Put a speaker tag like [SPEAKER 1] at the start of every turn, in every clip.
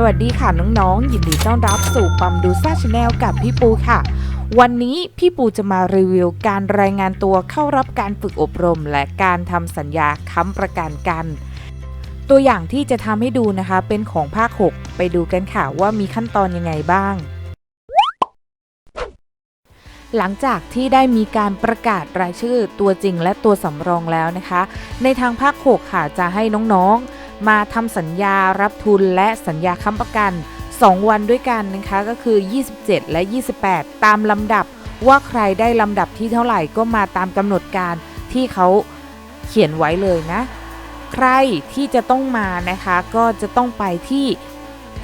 [SPEAKER 1] สวัสดีค่ะน้องๆ ยินดีต้อนรับสู่ปัมดูซ่าชาแนลกับพี่ปูค่ะ วันนี้พี่ปูจะมารีวิวการรายงานตัวเข้ารับการฝึกอบรม และการทำสัญญาค้ำประกันกัน ตัวอย่างที่จะทำให้ดูนะคะเป็นของภาค 6 ไปดูกันค่ะว่ามีขั้นตอนยังไงบ้าง หลังจากที่ได้มีการประกาศรายชื่อตัวจริงและตัวสำรองแล้วนะคะ ในทางภาค 6 ค่ะจะให้น้องๆ มาทำสัญญารับทุนและสัญญาค้ำประกัน 2 วันด้วยกันนะคะก็คือ 27 และ 28 ตามลำดับว่าใครได้ลำดับที่เท่าไหร่ก็มาตามกำหนดการที่เขาเขียนไว้เลยนะ ใครที่จะต้องมานะคะก็จะต้องไปที่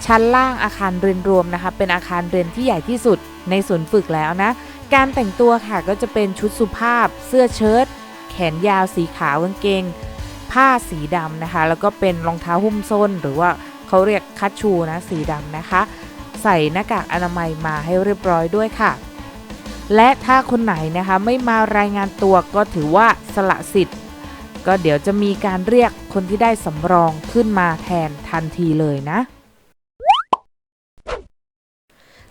[SPEAKER 1] ชั้นล่างอาคารเรียนรวมนะคะ เป็นอาคารเรียนที่ใหญ่ที่สุดในศูนย์ฝึกแล้วนะ การแต่งตัวค่ะก็จะเป็นชุดสุภาพ เสื้อเชิ้ตแขนยาวสีขาวกางเกง ผ้าสีดำนะคะ แล้วก็เป็นรองเท้าหุ้มส้น หรือว่าเขาเรียกคัชชูนะสีดำนะคะ ใส่หน้ากากอนามัยมาให้เรียบร้อยด้วยค่ะ และถ้าคนไหนนะคะไม่มารายงานตัวก็ถือว่าสละสิทธิ์ ก็เดี๋ยวจะมีการเรียกคนที่ได้สำรองขึ้นมาแทนทันทีเลยนะ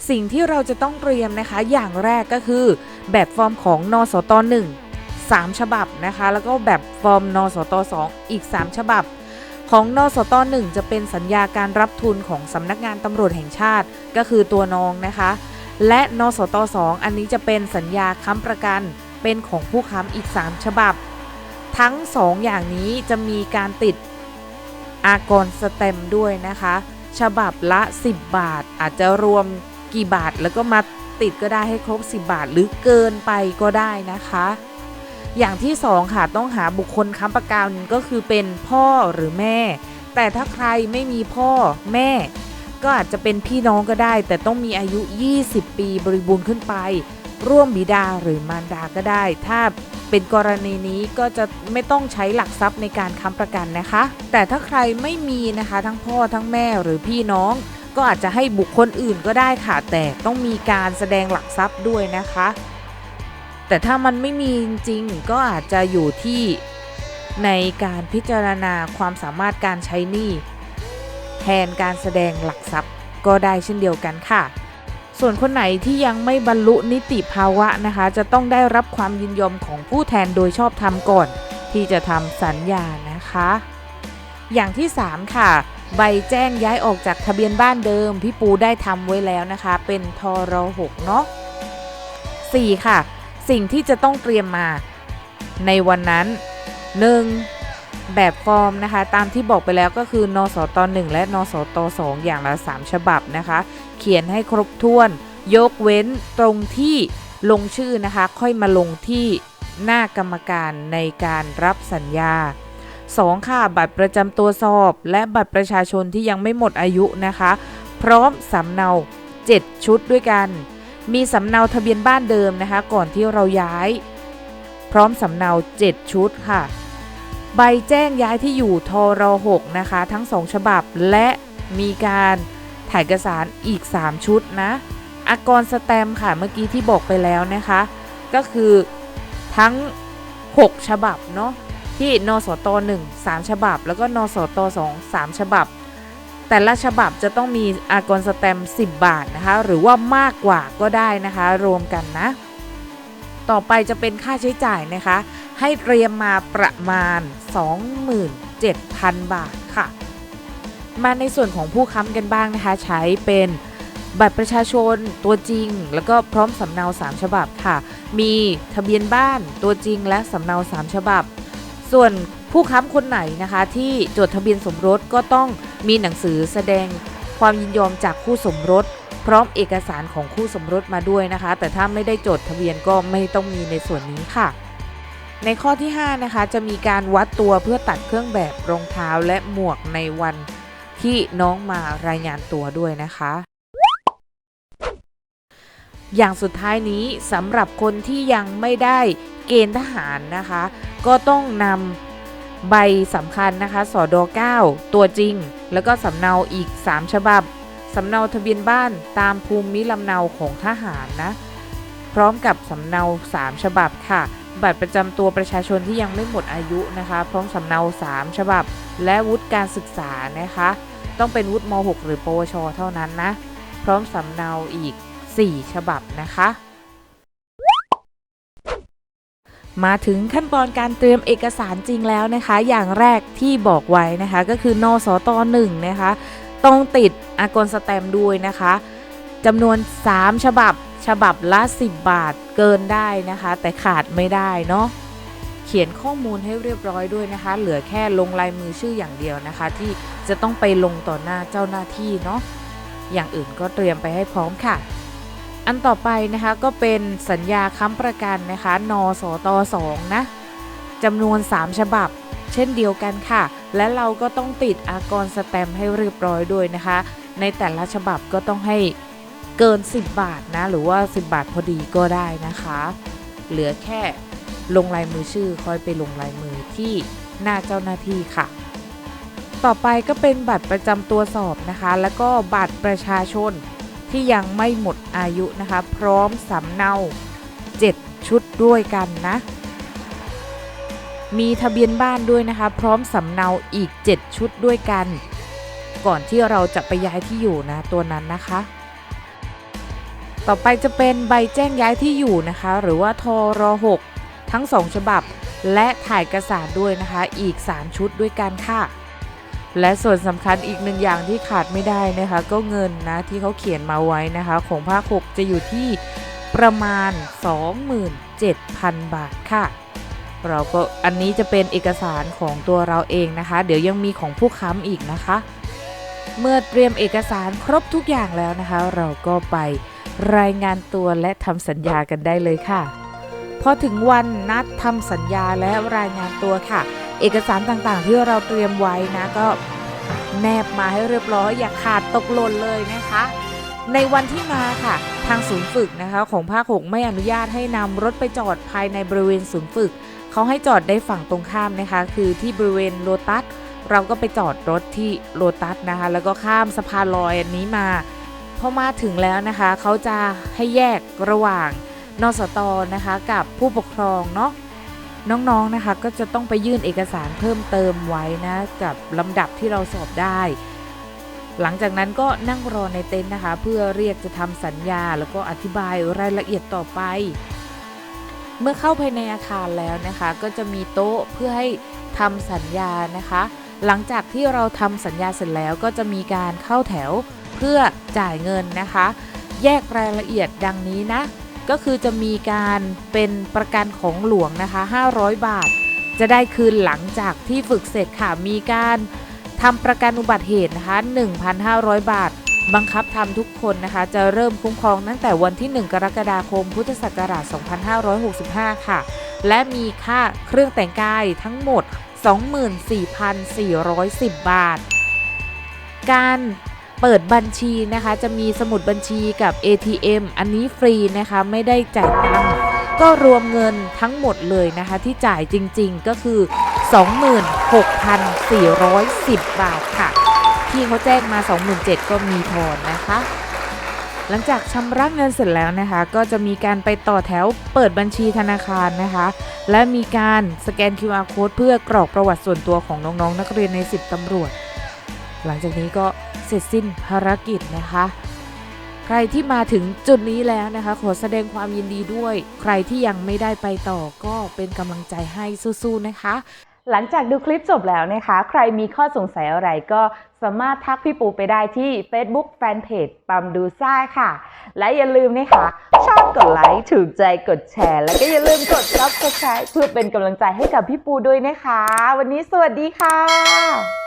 [SPEAKER 1] สิ่งที่เราจะต้องเตรียมนะคะ อย่างแรกก็คือ แบบฟอร์มของนสต1 3 ฉบับนะคะ แล้วก็แบบฟอร์มนสต2อีก 3 ฉบับ ของนสต1จะเป็นสัญญาการรับทุนของสำนักงานตำรวจแห่งชาติก็คือตัวน้องนะคะ และนสต2อันนี้จะเป็นสัญญาค้ำประกันเป็นของผู้ค้ำอีก 3 ฉบับ ทั้ง 2 อย่างนี้จะมีการติดอากรสเต็มด้วยนะคะ ฉบับละ 10 บาท อาจจะรวมกี่บาทแล้วก็มาติดก็ได้ให้ครบ 10 บาทหรือเกินไปก็ได้นะคะ อย่างที่2ค่ะต้องหาบุคคลค้ำประกันก็คือเป็นพ่อหรือแม่ แต่ถ้าใครไม่มีพ่อแม่ ก็อาจจะเป็นพี่น้องก็ได้ แต่ต้องมีอายุ 20 ปีบริบูรณ์ขึ้นไป ร่วมบิดาหรือมารดาก็ได้ ถ้าเป็นกรณีนี้ก็จะไม่ต้องใช้หลักทรัพย์ในการค้ำประกันนะคะ แต่ถ้าใครไม่มีนะคะทั้งพ่อทั้งแม่หรือพี่น้อง ก็อาจจะให้บุคคลอื่นก็ได้ค่ะแต่ต้องมีการแสดงหลักทรัพย์ด้วยนะคะ แต่ถ้ามันไม่มีจริงก็อาจจะอยู่ที่ในการพิจารณาความสามารถการใช้หนี้แทนการแสดงหลักทรัพย์ก็ได้เช่นเดียวกันค่ะ ส่วนคนไหนที่ยังไม่บรรลุนิติภาวะนะคะ จะต้องได้รับความยินยอมของผู้แทนโดยชอบธรรมก่อน ที่จะทำสัญญานะคะ อย่างที่ 3 ค่ะ ใบแจ้งย้ายออกจากทะเบียนบ้านเดิม พี่ปูได้ทำไว้แล้วนะคะ เป็นทร6เนาะ 4 ค่ะ สิ่งที่จะต้องเตรียมมาในวันนั้น 1. แบบฟอร์มนะคะ ตามที่บอกไปแล้วก็คือนสต1และนสต2อย่างละ 3 ฉบับนะคะ เขียนให้ครบถ้วน ยกเว้นตรงที่ลงชื่อนะคะ ค่อยมาลงที่หน้ากรรมการในการรับสัญญา 2. ค่ะ บัตรประจำตัวสอบ และบัตรประชาชนที่ยังไม่หมดอายุนะคะ พร้อมสำเนา 7 ชุดด้วยกัน มีสำเนาทะเบียนบ้านเดิมนะคะ ก่อนที่เราย้าย พร้อมสำเนา 7 ชุดค่ะ ใบแจ้งย้ายที่อยู่ทร6นะคะ ทั้ง 2 ฉบับและมีการถ่ายเอกสารอีก 3 ชุดนะอากรสแตมค่ะเมื่อกี้ที่บอกไปแล้วนะคะ ก็คือทั้ง 6 ฉบับเนาะที่นสต 1 3 ฉบับ แล้วก็นสต 2 3 ฉบับ แต่ละฉบับจะต้องมีอากรสแตมป์10 บาทนะคะ หรือว่ามากกว่าก็ได้นะคะ รวมกันนะ ต่อไปจะเป็นค่าใช้จ่ายนะคะ ให้เตรียมมาประมาณ 27,000 บาทค่ะ มาในส่วนของผู้ค้ำกันบ้างนะคะ ใช้เป็นบัตรประชาชนตัวจริง แล้วก็พร้อมสำเนา 3 ฉบับค่ะ มีทะเบียนบ้านตัวจริงและสำเนา 3 ฉบับ ส่วนผู้ค้ำคนไหนนะคะ ที่จดทะเบียนสมรสก็ต้อง มีหนังสือแสดงความยินยอมจากคู่สมรส พร้อมเอกสารของคู่สมรสมาด้วยนะคะ แต่ถ้าไม่ได้จดทะเบียนก็ไม่ต้องมีในส่วนนี้ค่ะ ในข้อที่ 5 นะคะ จะมีการวัดตัวเพื่อตัดเครื่องแบบรองเท้าและหมวกในวันที่น้องมารายงานตัวด้วยนะคะ อย่างสุดท้ายนี้สำหรับคนที่ยังไม่ได้เกณฑ์ทหารนะคะ ก็ต้องนำ ใบสำคัญนะคะสอดอ9ตัวจริง แล้วก็สำเนาอีก 3 ฉบับ สำเนาทะเบียนบ้านตามภูมิลำเนาของทหารนะ พร้อมกับสำเนา 3 ฉบับค่ะ บัตรประจำตัวประชาชนที่ยังไม่หมดอายุนะคะ พร้อมสำเนา 3 ฉบับ และวุฒิการศึกษานะคะ ต้องเป็นวุฒิม .6 หรือปวช เท่านั้นนะ พร้อมสำเนาอีก 4 ฉบับนะคะ มาถึงขั้นตอนการเตรียมเอกสารจริงแล้วนะคะ อย่างแรกที่บอกไว้นะคะ ก็คือนสตหนึ่งนะคะต้องติดอากรสแตมด้วยนะคะจำนวน 3 ฉบับฉบับละ 10 บาทเกินได้นะคะ แต่ขาดไม่ได้เนาะเขียนข้อมูลให้เรียบร้อยด้วยนะคะ เหลือแค่ลงลายมือชื่ออย่างเดียวนะคะ ที่จะต้องไปลงต่อหน้าเจ้าหน้าที่เนาะอย่างอื่นก็เตรียมไปให้พร้อมค่ะ อันต่อไปนะคะก็เป็นสัญญาค้ำประกันนะคะนสต2นะจำนวน 3 ฉบับ เช่นเดียวกันค่ะ และเราก็ต้องติดอากรสแตมให้เรียบร้อยด้วยนะคะ ในแต่ละฉบับก็ต้องให้เกิน 10 บาทนะหรือว่า 10 บาทพอดีก็ได้นะคะ เหลือแค่ลงลายมือชื่อคอยไปลงลายมือที่หน้าเจ้าหน้าที่ค่ะ ต่อไปก็เป็นบัตรประจำตัวสอบนะคะ แล้วก็บัตรประชาชน ที่ยังไม่หมดอายุนะคะ พร้อมสำเนา 7 ชุดด้วยกันนะ มีทะเบียนบ้านด้วยนะคะ พร้อมสำเนาอีก 7 ชุดด้วยกัน ก่อนที่เราจะไปย้ายที่อยู่นะตัวนั้นนะคะ ต่อไปจะเป็นใบแจ้งย้ายที่อยู่นะคะ หรือว่าทร6ทั้ง 2 ฉบับ และถ่ายเอกสารด้วยนะคะ อีก 3 ชุดด้วยกันค่ะ และส่วนสำคัญอีกหนึ่งอย่างที่ขาดไม่ได้นะคะ ก็เงินนะที่เขาเขียนมาไว้นะคะ ของภาค 6 จะอยู่ที่ประมาณ 27,000 บาทค่ะ เราก็อันนี้จะเป็นเอกสารของตัวเราเองนะคะ เดี๋ยวยังมีของผู้ค้ำอีกนะคะ เมื่อเตรียมเอกสารครบทุกอย่างแล้วนะคะ เราก็ไปรายงานตัวและทำสัญญากันได้เลยค่ะพอถึงวันนัดทำสัญญาและรายงานตัวค่ะ เอกสารต่างๆ ที่เราเตรียมไว้นะก็แนบมาให้เรียบร้อยอย่าขาดตกหล่นเลยนะคะ ในวันที่มาค่ะ ทางศูนย์ฝึกนะคะ ของภาคหกไม่อนุญาตให้นำรถไปจอดภายในบริเวณศูนย์ฝึก เขาให้จอดได้ฝั่งตรงข้ามนะคะ คือที่บริเวณโลตัสเราก็ไปจอดรถที่โลตัสนะคะ แล้วก็ข้ามสะพานลอยอันนี้มาพอมาถึงแล้วนะคะ เขาจะให้แยกระหว่างนสตนะคะ กับผู้ปกครองเนาะ น้องๆนะคะก็จะต้องไปยื่นเอกสารเพิ่มเติมไว้นะกับลำดับที่เราสอบได้ หลังจากนั้นก็นั่งรอในเต็นท์นะคะ เพื่อเรียกจะทำสัญญา แล้วก็อธิบายรายละเอียดต่อไป เมื่อเข้าภายในอาคารแล้วนะคะ ก็จะมีโต๊ะเพื่อให้ทำสัญญานะคะ หลังจากที่เราทำสัญญาเสร็จแล้วก็จะมีการเข้าแถวเพื่อจ่ายเงินนะคะ แยกรายละเอียดดังนี้นะ ก็คือจะมีการเป็นประกันของหลวงนะคะ 500 บาท จะได้คืนหลังจากที่ฝึกเสร็จค่ะ มีการทำประกันอุบัติเหตุนะคะ 1,500 บาท บังคับทำทุกคนนะคะ จะเริ่มคุ้มครองตั้งแต่วันที่ 1 กรกฎาคม พุทธศักราช 2565 ค่ะ และมีค่าเครื่องแต่งกายทั้งหมด 24,410 บาท การ เปิดบัญชีนะคะ จะมีสมุดบัญชีกับ ATM อันนี้ฟรีนะคะไม่ได้จ่ายตังค์ก็รวมเงินทั้งหมดเลยนะคะ ที่จ่ายจริงๆก็คือ 26,410 บาทค่ะ ที่เขาแจ้งมา 27,000ก็มีทอนนะคะ หลังจากชำระเงินเสร็จแล้วนะคะ ก็จะมีการไปต่อแถวเปิดบัญชีธนาคารนะคะ และมีการสแกน QR code เพื่อกรอกประวัติส่วนตัวของน้องๆนักเรียนใน 10ตำรวจ หลังจากนี้ก็เสร็จสิ้นภารกิจนะคะ ใครที่มาถึงจุดนี้แล้วนะคะ ขอแสดงความยินดีด้วย ใครที่ยังไม่ได้ไปต่อก็เป็นกำลังใจให้สู้ๆนะคะ
[SPEAKER 2] หลังจากดูคลิปจบแล้วนะคะ ใครมีข้อสงสัยอะไรก็สามารถทักพี่ปูไปได้ที่ Facebook Fanpage ปั๊มดูซ่าค่ะ และอย่าลืมนะคะ ชอบกดไลค์ถูกใจกดแชร์ แล้วก็อย่าลืมกด Subscribe เพื่อเป็นกำลังใจให้กับพี่ปูด้วยนะคะ วันนี้สวัสดีค่ะ